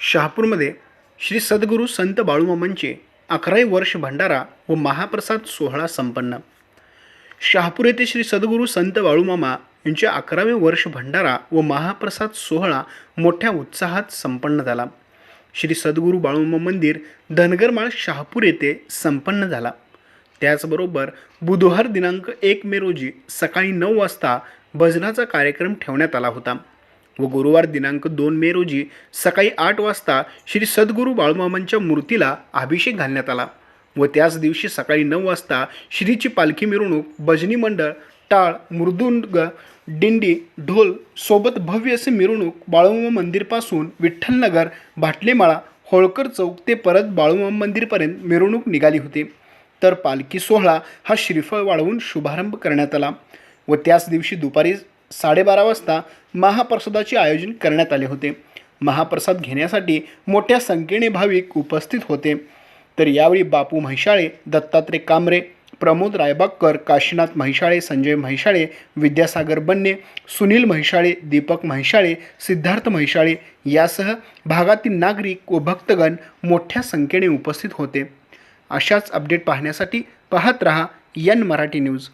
शहापूरमध्ये श्री सद्गुरू संत बाळूमामांचे अकरावे वर्ष भंडारा व महाप्रसाद सोहळा संपन्न. शहापूर येथे श्री सद्गुरू संत बाळूमामा यांचे अकरावे वर्ष भंडारा व महाप्रसाद सोहळा मोठ्या उत्साहात संपन्न झाला. श्री सद्गुरू बाळूमामा मंदिर धनगरमाळ शहापूर येथे संपन्न झाला. त्याचबरोबर बुधवार दिनांक एक मे रोजी सकाळी नऊ वाजता भजनाचा कार्यक्रम ठेवण्यात आला होता. व गुरुवार दिनांक दोन मे रोजी सकाळी आठ वाजता श्री सद्गुरू बाळूमामांच्या मूर्तीला अभिषेक घालण्यात आला व त्याच दिवशी सकाळी नऊ वाजता श्रीची पालखी मिरवणूक भजनी मंडळ टाळ मृदुंग दिंडी ढोल सोबत भव्य असे मिरवणूक बाळूमामा मंदिरपासून विठ्ठलनगर भाटलेमाळा होळकर चौक ते परत बाळूमामा मंदिरपर्यंत मिरवणूक निघाली होती. तर पालखी सोहळा हा श्रीफळ वाढवून शुभारंभ करण्यात आला व त्याच दिवशी दुपारी साडेबारा वाजता महाप्रसादाचे आयोजन करण्यात आले होते. महाप्रसाद घेण्यासाठी मोठ्या संख्येने भाविक उपस्थित होते. तर यावेळी बापू म्हैशाळे दत्तात्रय कांबरे प्रमोद रायबागकर काशीनाथ म्हैशाळे संजय म्हैशाळे विद्यासागर बन्ने सुनील म्हैशाळे दीपक म्हैशाळे सिद्धार्थ म्हैशाळे यासह भागातील नागरिक व भक्तगण मोठ्या संख्येने उपस्थित होते. अशाच अपडेट पाहण्यासाठी पाहत रहा यन मराठी न्यूज.